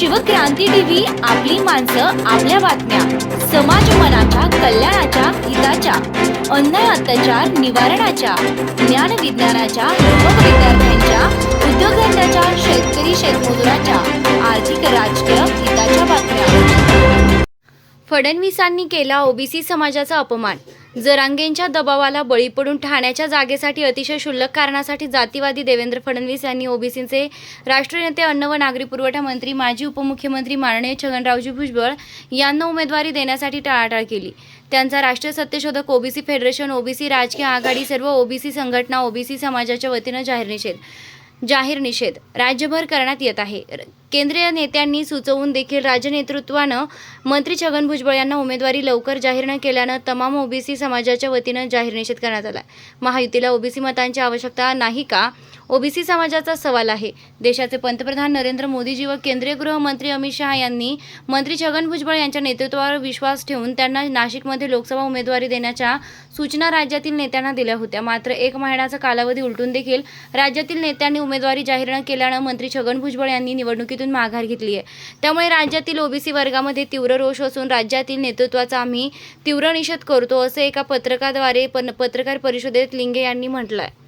Shivkranti TV आपली माणसं आपल्या बातम्या. समाज मनाच्या कल्याणाच्या हिताच्या. अन्याय अत्याचार निवारणाच्या. ज्ञान विज्ञानाच्या युवक विद्यार्थ्यांच्या फडणवीसांनी केला ओबीसी समाजाचा अपमान. जरांगेंच्या दबावाला बळी पडून ठाण्याच्या जागेसाठी अतिशय क्षुल्लक कारणासाठी जातीवादी देवेंद्र फडणवीस यांनी ओबीसीचे राष्ट्रीय नेते अन्न व नागरी पुरवठा मंत्री माजी उपमुख्यमंत्री माननीय छगनरावजी भुजबळ यांना उमेदवारी देण्यासाठी टाळाटाळ केली. त्यांचा राष्ट्रीय सत्यशोधक ओबीसी फेडरेशन ओबीसी राजकीय आघाडी सर्व ओबीसी संघटना ओबीसी समाजाच्या वतीनं जाहीर निषेध जाहीर निषेध राज्यभर करण्यात येत आहे. र- केंद्रीय नेत्यांनी सुचवून देखील राज्य नेतृत्वानं मंत्री छगन भुजबळ यांना उमेदवारी लवकर जाहीर न केल्यानं तमाम ओबीसी समाजाच्या वतीनं जाहीर निषेध करण्यात आला महायुतीला ओबीसी मतांची आवश्यकता नाही का? ओबीसी समाजाचा सवाल आहे. देशाचे पंतप्रधान नरेंद्र मोदीजी व केंद्रीय गृहमंत्री अमित शहा यांनी मंत्री छगन भुजबळ यांच्या नेतृत्वावर विश्वास ठेवून त्यांना नाशिकमध्ये लोकसभा उमेदवारी देण्याच्या सूचना राज्यातील नेत्यांना दिल्या होत्या. मात्र एक महिन्याचा कालावधी उलटून देखील राज्यातील नेत्यांनी उमेदवारी जाहीर न केल्यानं मंत्री छगन भुजबळ यांनी निवडणुकीत निवडणुकीतून माघार घेतली आहे. त्यामुळे राज्यातील ओबीसी वर्गामध्ये तीव्र रोष असून राज्यातील नेतृत्वाचा आम्ही तीव्र निषेध करतो असं एका पत्रकाद्वारे पण पत्रकार परिषदेत लिंगे यांनी म्हटलं आहे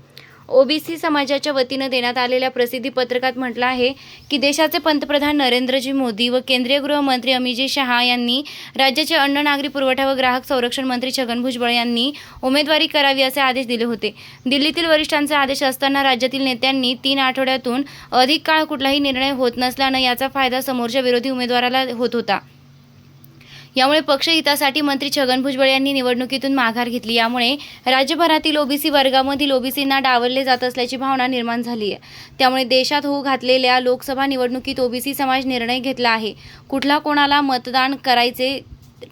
ओबीसी समाजाच्या वतीनं देण्यात आलेल्या प्रसिद्धी पत्रकात म्हटलं आहे की देशाचे पंतप्रधान नरेंद्रजी मोदी व केंद्रीय गृहमंत्री अमितजी शहा यांनी राज्याचे अन्न नागरी पुरवठा व ग्राहक संरक्षण मंत्री छगन भुजबळ यांनी उमेदवारी करावी असे आदेश दिले होते. दिल्लीतील वरिष्ठांचे आदेश असताना राज्यातील नेत्यांनी तीन आठवड्यातून अधिक काळ कुठलाही निर्णय होत नसल्यानं याचा फायदा समोरच्या विरोधी उमेदवाराला होत होता. यामुळे पक्षहितासाठी मंत्री छगन भुजबळ यांनी निवडणुकीतून माघार घेतली. यामुळे राज्यभरातील ओबीसी वर्गामधील ओबीसींना डावलले जात असल्याची भावना निर्माण झाली आहे. त्यामुळे देशात होऊ घातलेल्या लोकसभा निवडणुकीत ओबीसी समाज निर्णय घेतला आहे. कुठला कोणाला मतदान करायचे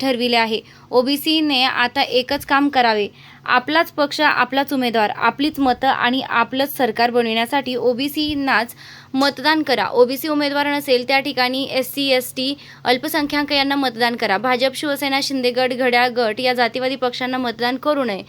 ठरविले आहे? ओबीसीने आता एकच काम करावे. आपलाच पक्ष आपलाच उमेदवार आपलीच मतं आणि आपलंच सरकार बनविण्यासाठी ओबीसींनाच मतदान करा. ओबीसी उमेदवार नसेल त्या ठिकाणी एस सी एस टी अल्पसंख्याक यांना मतदान करा. भाजप शिवसेना शिंदेगड घड्याळ गट या जातीवादी पक्षांना मतदान करू नये.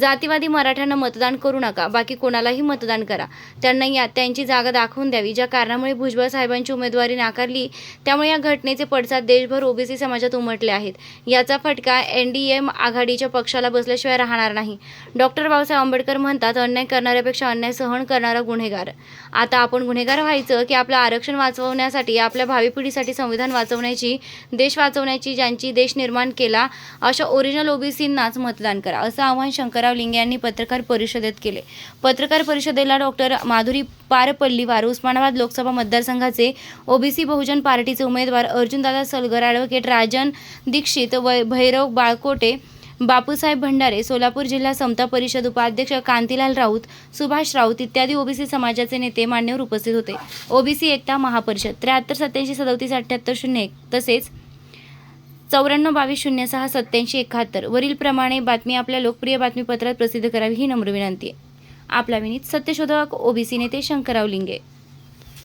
जातीवादी मराठ्यांना मतदान करू नका. बाकी कोणालाही मतदान करा. त्यांना या त्यांची जागा दाखवून द्यावी. ज्या कारणामुळे भुजबळ साहेबांची उमेदवारी नाकारली त्यामुळे या घटनेचे पडसाद देशभर ओबीसी समाजात उमटले आहेत. याचा फटका एन डी एम आघाडीच्या पक्षाला बसल्याशिवाय राहणार नाही. डॉक्टर बाबासाहेब आंबेडकर म्हणतात अन्याय करणाऱ्यापेक्षा अन्याय सहन करणारा गुन्हेगार. आता आपण गुन्हेगार व्हायचं की आपलं आरक्षण वाचवण्यासाठी आपल्या भावी पिढीसाठी संविधान वाचवण्याची देश वाचवण्याची ज्यांची देश निर्माण केला अशा ओरिजिनल ओबीसींनाच मतदान करा असं आव्हान शंकरराव लिंगे यांनी पत्रकार परिषदेत केले. पत्रकार परिषदेला डॉक्टर माधुरी पारपल्लीवार उस्मानाबाद लोकसभा मतदारसंघाचे ओबीसी बहुजन पार्टीचे उमेदवार अर्जुनदादा सलगर ॲडव्होकेट राजन दीक्षित व भैरव बाळकोटे बापूसाहेब भंडारे सोलापूर जिल्हा समता परिषद उपाध्यक्ष कांतीलाल राऊत सुभाष राऊत इत्यादी ओबीसी समाजाचे नेते मान्यवर उपस्थित होते. ओबीसी एकता महापरिषद त्र्याहत्तर सत्याऐंशी सदतीस अठ्ठ्याहत्तर शून्य एक तसेच चौऱ्याण्णव बावीस शून्य सहा सत्याऐंशी एकाहत्तर. वरीलप्रमाणे बातमी आपल्या लोकप्रिय बातमीपत्रात प्रसिद्ध करावी ही नम्र विनंती आहे. आपला विनीत सत्यशोधक ओबीसी नेते शंकरराव लिंगे.